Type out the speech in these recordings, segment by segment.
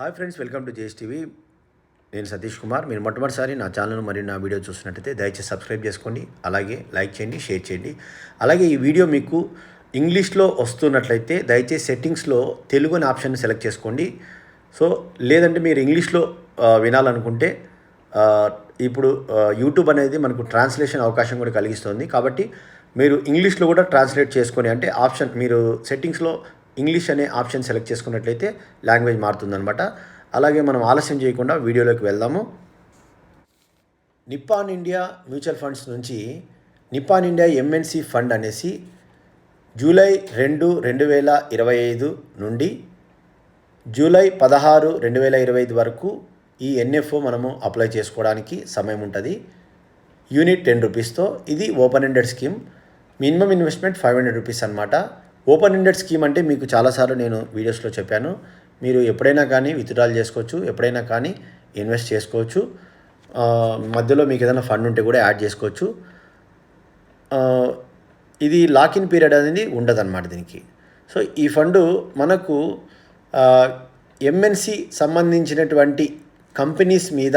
Hi friends welcome to JS TV నేను సతీష్ కుమార్. మీరు మొట్టమొదటిసారి నా ఛానల్ మరియు నా వీడియో చూసినట్టయితే దయచేసి సబ్స్క్రైబ్ చేసుకోండి అలాగే లైక్ చేయండి షేర్ చేయండి. అలాగే ఈ వీడియో మీకు ఇంగ్లీష్లో వస్తున్నట్లయితే దయచేసి సెట్టింగ్స్లో తెలుగు అనే ఆప్షన్ సెలెక్ట్ చేసుకోండి. సో లేదంటే మీరు ఇంగ్లీష్లో వినాలనుకుంటే ఇప్పుడు యూట్యూబ్ అనేది మనకు ట్రాన్స్లేషన్ అవకాశం కూడా కలిగిస్తుంది. కాబట్టి మీరు ఇంగ్లీష్లో కూడా ట్రాన్స్లేట్ చేసుకొని అంటే ఆప్షన్ మీరు సెట్టింగ్స్లో ఇంగ్లీష్ అనే ఆప్షన్ సెలెక్ట్ చేసుకున్నట్లయితే లాంగ్వేజ్ మారుతుందనమాట అలాగే మనం ఆలస్యం చేయకుండా వీడియోలోకి వెళ్దాము. నిప్పాన్ ఇండియా మ్యూచువల్ ఫండ్స్ నుంచి నిప్పాన్ ఇండియా ఎంఎన్సి ఫండ్ అనేసి జూలై రెండు రెండు వేల ఇరవై ఐదు నుండి జూలై పదహారు రెండు వేల ఇరవై ఐదు వరకు ఈ ఎన్ఎఫ్ఓ మనము అప్లై చేసుకోవడానికి సమయం ఉంటుంది. యూనిట్ టెన్ రూపీస్తో ఇది open ended scheme. Minimum investment five hundred rupees అనమాట ఓపెన్ ఎండెడ్ స్కీమ్ అంటే మీకు చాలాసార్లు నేను వీడియోస్లో చెప్పాను. మీరు ఎప్పుడైనా కానీ విత్డ్రాల్ చేసుకోవచ్చు ఎప్పుడైనా కానీ ఇన్వెస్ట్ చేసుకోవచ్చు. మధ్యలో మీకు ఏదైనా ఫండ్ ఉంటే కూడా యాడ్ చేసుకోవచ్చు. ఇది లాకిన్ పీరియడ్ అనేది ఉండదన్నమాట దీనికి. సో ఈ ఫండ్ మనకు ఎంఎన్సి సంబంధించినటువంటి కంపెనీస్ మీద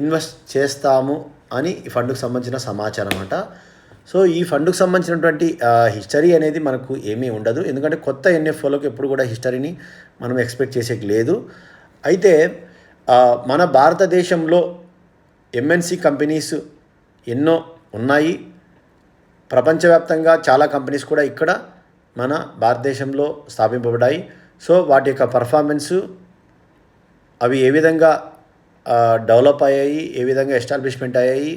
ఇన్వెస్ట్ చేస్తాము అని ఈ ఫండ్కు సంబంధించిన సమాచారం అంట సో ఈ ఫండ్కు సంబంధించినటువంటి హిస్టరీ అనేది మనకు ఏమీ ఉండదు. ఎందుకంటే కొత్త ఎన్ఎఫ్ఓలకు ఎప్పుడు కూడా హిస్టరీని మనం ఎక్స్పెక్ట్ చేసేకి లేదు. అయితే మన భారతదేశంలో ఎంఎన్సి కంపెనీస్ ఎన్నో ఉన్నాయి. ప్రపంచవ్యాప్తంగా చాలా కంపెనీస్ కూడా ఇక్కడ మన భారతదేశంలో స్థాపింపబడ్డాయి. సో వాటి యొక్క పర్ఫార్మెన్సు అవి ఏ విధంగా డెవలప్ అయ్యాయి ఏ విధంగా ఎస్టాబ్లిష్మెంట్ అయ్యాయి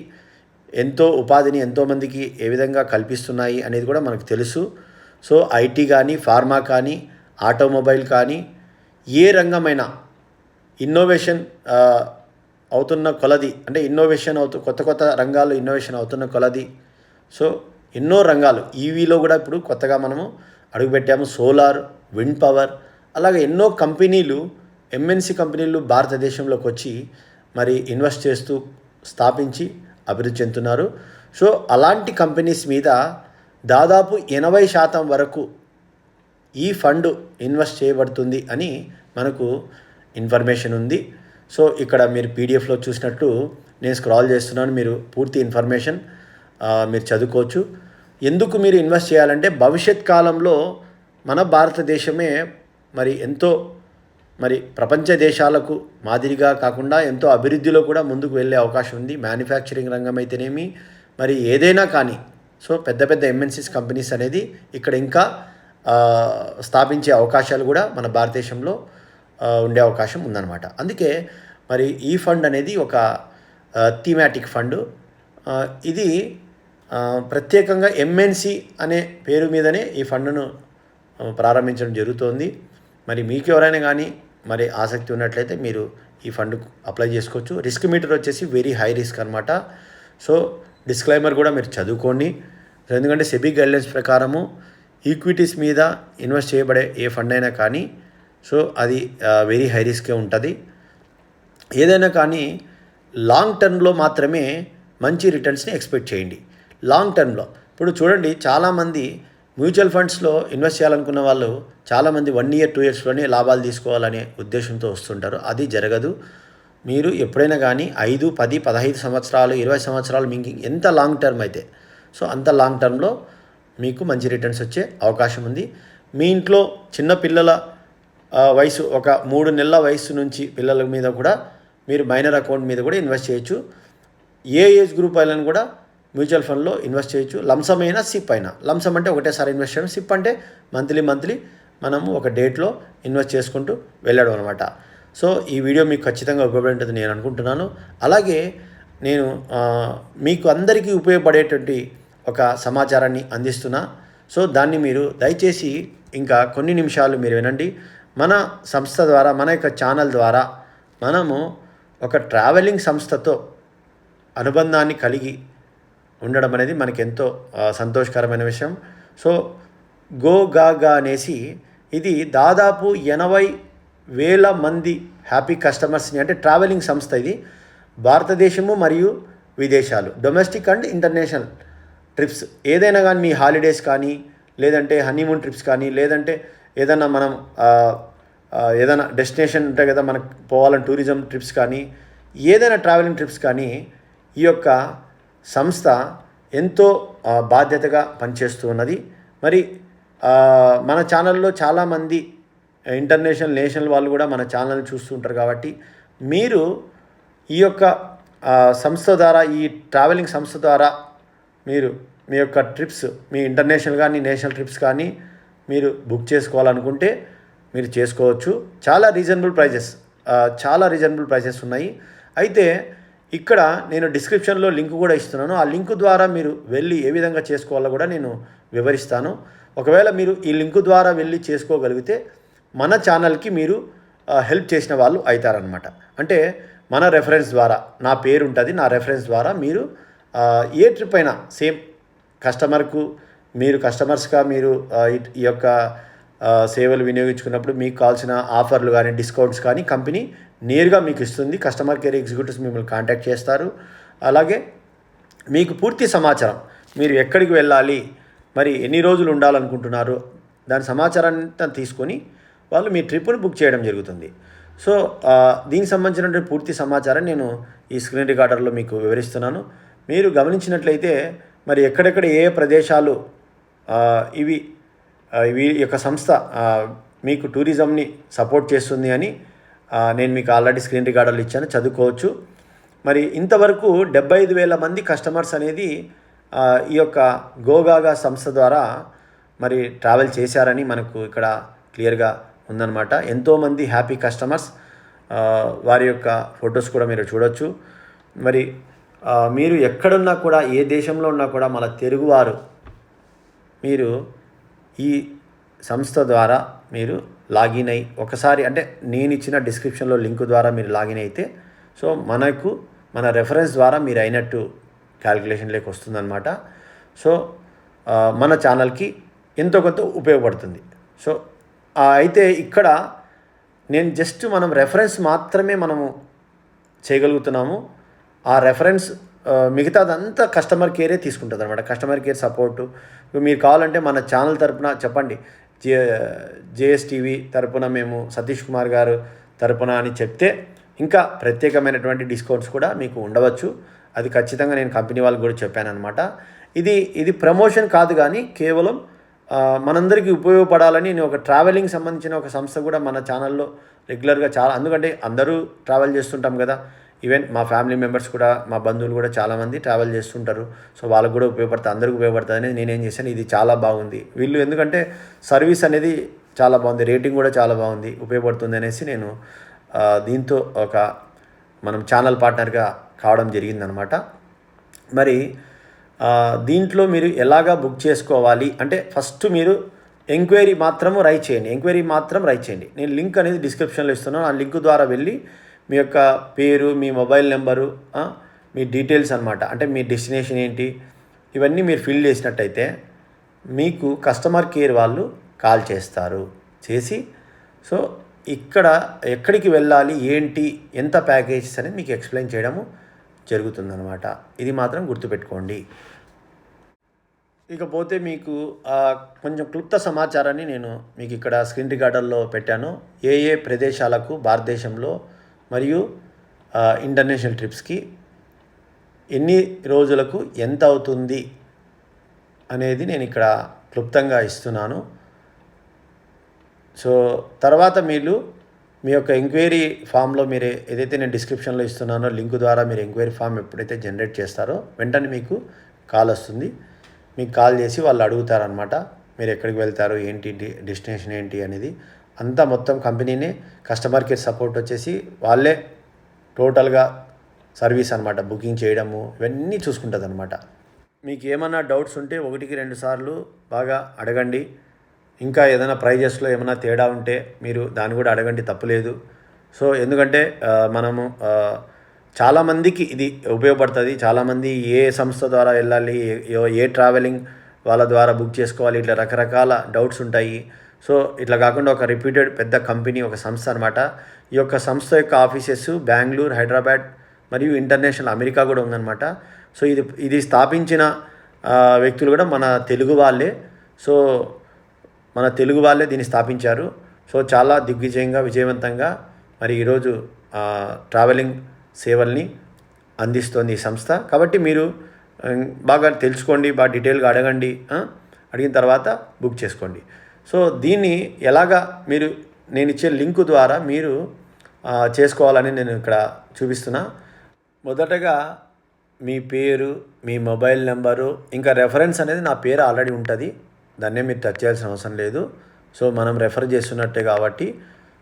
ఎంతో ఉపాధిని ఎంతోమందికి ఏ విధంగా కల్పిస్తున్నాయి అనేది కూడా మనకు తెలుసు. సో ఐటీ కానీ ఫార్మా కానీ ఆటోమొబైల్ కానీ ఏ రంగమైనా ఇన్నోవేషన్ అవుతున్న కొలది అంటే ఇన్నోవేషన్ అవుతూ కొత్త కొత్త రంగాల్లో ఇన్నోవేషన్ అవుతున్న కొలది. సో ఎన్నో రంగాలు. ఈవీలో కూడా ఇప్పుడు కొత్తగా మనము అడుగుపెట్టాము. సోలార్ విండ్ పవర్ అలాగే ఎన్నో కంపెనీలు ఎంఎన్సి కంపెనీలు భారతదేశంలోకి వచ్చి మరి ఇన్వెస్ట్ చేస్తూ స్థాపించి అభివృద్ధి చెందుతున్నారు. సో అలాంటి కంపెనీస్ మీద దాదాపు ఎనభై శాతం వరకు ఈ ఫండ్ ఇన్వెస్ట్ చేయబడుతుంది అని మనకు ఇన్ఫర్మేషన్ ఉంది. సో ఇక్కడ మీరు పీడిఎఫ్లో చూసినట్టు నేను స్క్రాల్ చేస్తున్నాను మీరు పూర్తి ఇన్ఫర్మేషన్ మీరు చదువుకోవచ్చు. ఎందుకు మీరు ఇన్వెస్ట్ చేయాలంటే భవిష్యత్ కాలంలో మన భారతదేశమే మరి ఎంతో మరి ప్రపంచ దేశాలకు మాదిరిగా కాకుండా ఎంతో అభివృద్ధిలో కూడా ముందుకు వెళ్ళే అవకాశం ఉంది. మ్యానుఫ్యాక్చరింగ్ రంగం అయితేనేమి మరి ఏదైనా కానీ సో పెద్ద పెద్ద ఎంఎన్సీస్ కంపెనీస్ అనేది ఇక్కడ ఇంకా స్థాపించే అవకాశాలు కూడా మన భారతదేశంలో ఉండే అవకాశం ఉందన్నమాట. అందుకే మరి ఈ ఫండ్ అనేది ఒక థీమాటిక్ ఫండ్. ఇది ప్రత్యేకంగా ఎంఎన్సి అనే పేరు మీదనే ఈ ఫండ్ను ప్రారంభించడం జరుగుతోంది. మరి మీకు ఎవరైనా కానీ మరి ఆసక్తి ఉన్నట్లయితే మీరు ఈ ఫండ్ అప్లై చేసుకోవచ్చు. రిస్క్ మీటర్ వచ్చేసి వెరీ హై రిస్క్ అనమాట సో డిస్క్లైమర్ కూడా మీరు చదువుకోండి. ఎందుకంటే సెబీ గైడ్లైన్స్ ప్రకారము ఈక్విటీస్ మీద ఇన్వెస్ట్ చేయబడే ఏ ఫండ్ అయినా కానీ సో అది వెరీ హై రిస్కే ఉంటుంది. ఏదైనా కానీ లాంగ్ టర్మ్లో మాత్రమే మంచి రిటర్న్స్ని ఎక్స్పెక్ట్ చేయండి. లాంగ్ టర్మ్లో. ఇప్పుడు చూడండి చాలామంది మ్యూచువల్ ఫండ్స్లో ఇన్వెస్ట్ చేయాలనుకున్న వాళ్ళు చాలామంది వన్ ఇయర్ టూ ఇయర్స్లోనే లాభాలు తీసుకోవాలనే ఉద్దేశంతో వస్తుంటారు. అది జరగదు. మీరు ఎప్పుడైనా కానీ ఐదు పది పదహైదు సంవత్సరాలు ఇరవై సంవత్సరాలు మీకు ఎంత లాంగ్ టర్మ్ అయితే సో అంత లాంగ్ టర్మ్లో మీకు మంచి రిటర్న్స్ వచ్చే అవకాశం ఉంది. మీ ఇంట్లో చిన్న పిల్లల వయసు ఒక మూడు నెలల వయసు నుంచి పిల్లల మీద కూడా మీరు మైనర్ అకౌంట్ మీద కూడా ఇన్వెస్ట్ చేయొచ్చు. ఏ ఏజ్ గ్రూప్ వాళ్ళని కూడా మ్యూచువల్ ఫండ్లో ఇన్వెస్ట్ చేయొచ్చు. లంసం అయినా సిప్ అయినా. లంసం అంటే ఒకటేసారి ఇన్వెస్ట్ చేయడం. సిప్ అంటే మంత్లీ మంత్లీ మనము ఒక డేట్లో ఇన్వెస్ట్ చేసుకుంటూ వెళ్ళడం అనమాట సో ఈ వీడియో మీకు ఖచ్చితంగా ఉపయోగపడి నేను అనుకుంటున్నాను. అలాగే నేను మీకు అందరికీ ఉపయోగపడేటువంటి ఒక సమాచారాన్ని అందిస్తున్నా. సో దాన్ని మీరు దయచేసి ఇంకా కొన్ని నిమిషాలు మీరు వినండి. మన సంస్థ ద్వారా మన యొక్క ఛానల్ ద్వారా మనము ఒక ట్రావెలింగ్ సంస్థతో అనుబంధాన్ని కలిగి ఉండడం అనేది మనకి ఎంతో సంతోషకరమైన విషయం. సో గో గా గా అనేసి ఇది దాదాపు ఎనభై వేల మంది హ్యాపీ కస్టమర్స్ని అంటే ట్రావెలింగ్ సంస్థ ఇది భారతదేశము మరియు విదేశాలు. Domestic and international trips. ఏదైనా కానీ మీ హాలిడేస్ కానీ లేదంటే హనీమూన్ ట్రిప్స్ కానీ లేదంటే ఏదైనా మనం ఏదైనా డెస్టినేషన్ ఉంటే కదా మనకు పోవాలని టూరిజం ట్రిప్స్ కానీ ఏదైనా ట్రావెలింగ్ ట్రిప్స్ కానీ ఈ యొక్క సంస్థ ఎంతో బాధ్యతగా పనిచేస్తూ ఉన్నది. మరి మన ఛానల్లో చాలామంది ఇంటర్నేషనల్ నేషనల్ వాళ్ళు కూడా మన ఛానల్ని చూస్తూ ఉంటారు కాబట్టి మీరు ఈ యొక్క సంస్థ ద్వారా ఈ ట్రావెలింగ్ సంస్థ ద్వారా మీరు మీ యొక్క ట్రిప్స్ మీ ఇంటర్నేషనల్ కానీ నేషనల్ ట్రిప్స్ కానీ మీరు బుక్ చేసుకోవాలనుకుంటే మీరు చేసుకోవచ్చు. చాలా రీజనబుల్ ప్రైజెస్ చాలా రీజనబుల్ ప్రైజెస్ ఉన్నాయి. అయితే ఇక్కడ నేను డిస్క్రిప్షన్లో లింక్ కూడా ఇస్తున్నాను. ఆ లింక్ ద్వారా మీరు వెళ్ళి ఏ విధంగా చేసుకోవాలో కూడా నేను వివరిస్తాను. ఒకవేళ మీరు ఈ లింక్ ద్వారా వెళ్ళి చేసుకోగలిగితే మన ఛానల్కి మీరు హెల్ప్ చేసిన వాళ్ళు అవుతారనమాట అంటే మన రెఫరెన్స్ ద్వారా నా పేరు ఉంటుంది నా రెఫరెన్స్ ద్వారా మీరు ఏ ట్రిప్ అయినా సేమ్ కస్టమర్కు మీరు కస్టమర్స్గా మీరు ఈ- యొక్క సేవలు వినియోగించుకున్నప్పుడు మీకు కావాల్సిన ఆఫర్లు కానీ డిస్కౌంట్స్ కానీ కంపెనీ నేరుగా మీకు ఇస్తుంది. కస్టమర్ కేర్ ఎగ్జిక్యూటివ్స్ మిమ్మల్ని కాంటాక్ట్ చేస్తారు. అలాగే మీకు పూర్తి సమాచారం మీరు ఎక్కడికి వెళ్ళాలి మరి ఎన్ని రోజులు ఉండాలనుకుంటున్నారు దాని సమాచారాన్ని అంతా తీసుకొని వాళ్ళు మీ ట్రిప్ను బుక్ చేయడం జరుగుతుంది. సో దీనికి సంబంధించినటువంటి పూర్తి సమాచారం నేను ఈ స్క్రీన్ రికార్డర్లో మీకు వివరిస్తున్నాను. మీరు గమనించినట్లయితే మరి ఎక్కడెక్కడ ఏ ప్రదేశాలు ఇవి ఈ యొక్క సంస్థ మీకు టూరిజంని సపోర్ట్ చేస్తుంది అని నేను మీకు ఆల్రెడీ స్క్రీన్ రికార్డర్లు ఇచ్చాను చదువుకోవచ్చు. మరి ఇంతవరకు డెబ్బై ఐదు వేల మంది కస్టమర్స్ అనేది ఈ యొక్క గోగాగా సంస్థ ద్వారా మరి ట్రావెల్ చేశారని మనకు ఇక్కడ క్లియర్గా ఉందన్నమాట. ఎంతోమంది హ్యాపీ కస్టమర్స్ వారి యొక్క ఫొటోస్ కూడా మీరు చూడొచ్చు. మరి మీరు ఎక్కడున్నా కూడా ఏ దేశంలో ఉన్నా కూడా మన తెలుగువారు మీరు ఈ సంస్థ ద్వారా మీరు లాగిన్ అయ్యి ఒకసారి అంటే నేను ఇచ్చిన డిస్క్రిప్షన్లో లింక్ ద్వారా మీరు లాగిన్ అయితే సో మనకు మన రెఫరెన్స్ ద్వారా మీరు అయినట్టు క్యాలిక్యులేషన్లోకి వస్తుందన్నమాట. సో మన ఛానల్కి ఎంతో కొంత ఉపయోగపడుతుంది. సో అయితే ఇక్కడ నేను జస్ట్ మనం రెఫరెన్స్ మాత్రమే మనము చేయగలుగుతున్నాము. ఆ రెఫరెన్స్ మిగతాదంతా కస్టమర్ కేరే తీసుకుంటుంది అనమాట కస్టమర్ కేర్ సపోర్టు మీరు కావాలంటే మన ఛానల్ తరపున చెప్పండి. జే జేఎస్టీవీ తరపున మేము సతీష్ కుమార్ గారు తరపున అని చెప్తే ఇంకా ప్రత్యేకమైనటువంటి డిస్కౌంట్స్ కూడా మీకు ఉండవచ్చు. అది ఖచ్చితంగా నేను కంపెనీ వాళ్ళకి కూడా చెప్పాను అనమాట ఇది ఇది ప్రమోషన్ కాదు కానీ కేవలం మనందరికీ ఉపయోగపడాలని నేను ఒక ట్రావెలింగ్ సంబంధించిన ఒక సంస్థ కూడా మన ఛానల్లో రెగ్యులర్గా చాలా ఎందుకంటే అందరూ ట్రావెల్ చేస్తుంటాం కదా. ఈవెన్ మా ఫ్యామిలీ మెంబర్స్ కూడా మా బంధువులు కూడా చాలామంది ట్రావెల్ చేస్తుంటారు. సో వాళ్ళకు కూడా ఉపయోగపడుతుంది అందరికీ ఉపయోగపడుతుంది అనేది నేనేం చేశాను. ఇది చాలా బాగుంది. వీళ్ళు ఎందుకంటే సర్వీస్ అనేది చాలా బాగుంది. రేటింగ్ కూడా చాలా బాగుంది. ఉపయోగపడుతుంది అనేసి నేను దీంతో ఒక మనం ఛానల్ పార్ట్నర్గా కావడం జరిగిందనమాట. మరి దీంట్లో మీరు ఎలాగా బుక్ చేసుకోవాలి? అంటే ఫస్ట్ మీరు ఎంక్వైరీ మాత్రము రైట్ చేయండి. ఎంక్వైరీ మాత్రం రైట్ చేయండి. నేను లింక్ అనేది డిస్క్రిప్షన్లో ఇస్తున్నాను. ఆ లింక్ ద్వారా వెళ్ళి మీ యొక్క పేరు మీ మొబైల్ నెంబరు మీ డీటెయిల్స్ అనమాట అంటే మీ డెస్టినేషన్ ఏంటి? ఇవన్నీ మీరు ఫిల్ చేసినట్టయితే మీకు కస్టమర్ కేర్ వాళ్ళు కాల్ చేస్తారు. చేసి సో ఇక్కడ ఎక్కడికి వెళ్ళాలి ఏంటి ఎంత ప్యాకేజెస్ అనేది మీకు ఎక్స్ప్లెయిన్ చేయడము జరుగుతుందనమాట ఇది మాత్రం గుర్తుపెట్టుకోండి. ఇకపోతే మీకు కొంచెం క్లుప్త సమాచారాన్ని నేను మీకు ఇక్కడ స్క్రీన్ రికార్డర్లో పెట్టాను. ఏ ఏ ప్రదేశాలకు భారతదేశంలో మరియు ఇంటర్నేషనల్ ట్రిప్స్కి ఎన్ని రోజులకు ఎంత అవుతుంది అనేది నేను ఇక్కడ క్లుప్తంగా ఇస్తున్నాను. సో తర్వాత మీరు మీ యొక్క ఎంక్వైరీ ఫామ్లో మీరు ఏదైతే నేను డిస్క్రిప్షన్లో ఇస్తున్నానో లింక్ ద్వారా మీరు ఎంక్వైరీ ఫామ్ ఎప్పుడైతే జనరేట్ చేస్తారో వెంటనే మీకు కాల్ వస్తుంది. మీకు కాల్ చేసి వాళ్ళు అడుగుతారనమాట మీరు ఎక్కడికి వెళ్తారు ఏంటి డెస్టినేషన్ ఏంటి అనేది. అంతా మొత్తం కంపెనీనే కస్టమర్ కేర్ సపోర్ట్ వచ్చేసి వాళ్ళే టోటల్గా సర్వీస్ అనమాట బుకింగ్ చేయడము ఇవన్నీ చూసుకుంటుంది అనమాట మీకు ఏమైనా డౌట్స్ ఉంటే ఒకటికి రెండు సార్లు బాగా అడగండి. ఇంకా ఏదైనా ప్రైజెస్లో ఏమైనా తేడా ఉంటే మీరు దాన్ని కూడా అడగండి తప్పులేదు. సో ఎందుకంటే మనము చాలామందికి ఇది ఉపయోగపడుతుంది. చాలామంది ఏ సంస్థ ద్వారా వెళ్ళాలి ఏ ట్రావెలింగ్ వాళ్ళ ద్వారా బుక్ చేసుకోవాలి ఇట్లా రకరకాల డౌట్స్ ఉంటాయి. సో ఇట్లా కాకుండా ఒక రిపీటెడ్ పెద్ద కంపెనీ ఒక సంస్థ అనమాట ఈ యొక్క సంస్థ యొక్క ఆఫీసెస్ బెంగళూరు హైదరాబాద్ మరియు ఇంటర్నేషనల్ అమెరికా కూడా ఉందన్నమాట. సో ఇది ఇది స్థాపించిన వ్యక్తులు కూడా మన తెలుగు వాళ్ళే. సో మన తెలుగు వాళ్ళే దీన్ని స్థాపించారు. సో చాలా దిగ్విజయంగా విజయవంతంగా మరి ఈరోజు ట్రావెలింగ్ సేవల్ని అందిస్తోంది ఈ సంస్థ. కాబట్టి మీరు బాగా తెలుసుకోండి బాగా డీటెయిల్గా అడగండి అడిగిన తర్వాత బుక్ చేసుకోండి. సో దీన్ని ఎలాగా మీరు నేను ఇచ్చే లింకు ద్వారా మీరు చేసుకోవాలని నేను ఇక్కడ చూపిస్తున్నా. మొదటగా మీ పేరు మీ మొబైల్ నెంబరు ఇంకా రెఫరెన్స్ అనేది నా పేరు ఆల్రెడీ ఉంటుంది. దాన్నే మీరు టచ్ చేయాల్సిన అవసరం లేదు. సో మనం రెఫర్ చేస్తున్నట్టే కాబట్టి.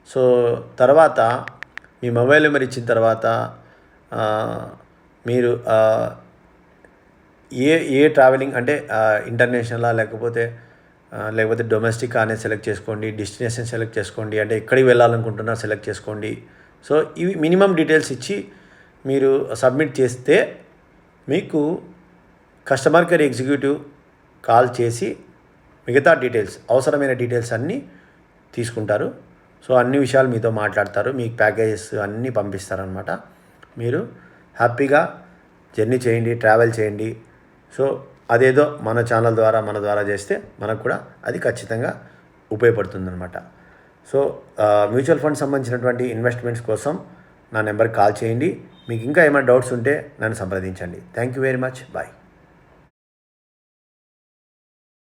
సో తర్వాత మీ మొబైల్ నెంబర్ ఇచ్చిన తర్వాత మీరు ఏ ఏ ట్రావెలింగ్ అంటే ఇంటర్నేషనలా లేకపోతే లేకపోతే డొమెస్టిక్ అనేది సెలెక్ట్ చేసుకోండి డెస్టినేషన్ సెలెక్ట్ చేసుకోండి అంటే ఎక్కడికి వెళ్ళాలనుకుంటున్నా సెలెక్ట్ చేసుకోండి. సో ఇవి మినిమం డీటెయిల్స్ ఇచ్చి మీరు సబ్మిట్ చేస్తే మీకు కస్టమర్ కేర్ ఎగ్జిక్యూటివ్ కాల్ చేసి మిగతా డీటెయిల్స్ అవసరమైన డీటెయిల్స్ అన్నీ తీసుకుంటారు. సో అన్ని విషయాలు మీతో మాట్లాడతారు మీకు ప్యాకేజెస్ అన్నీ పంపిస్తారనమాట మీరు హ్యాపీగా జర్నీ చేయండి ట్రావెల్ చేయండి. సో అదేదో మన ఛానల్ ద్వారా మన ద్వారా చేస్తే మనకు కూడా అది ఖచ్చితంగా ఉపయోగపడుతుందన్నమాట. సో మ్యూచువల్ ఫండ్ సంబంధించినటువంటి ఇన్వెస్ట్మెంట్స్ కోసం నా నెంబర్కి కాల్ చేయండి. మీకు ఇంకా ఏమైనా డౌట్స్ ఉంటే నన్ను సంప్రదించండి. Thank you very much bye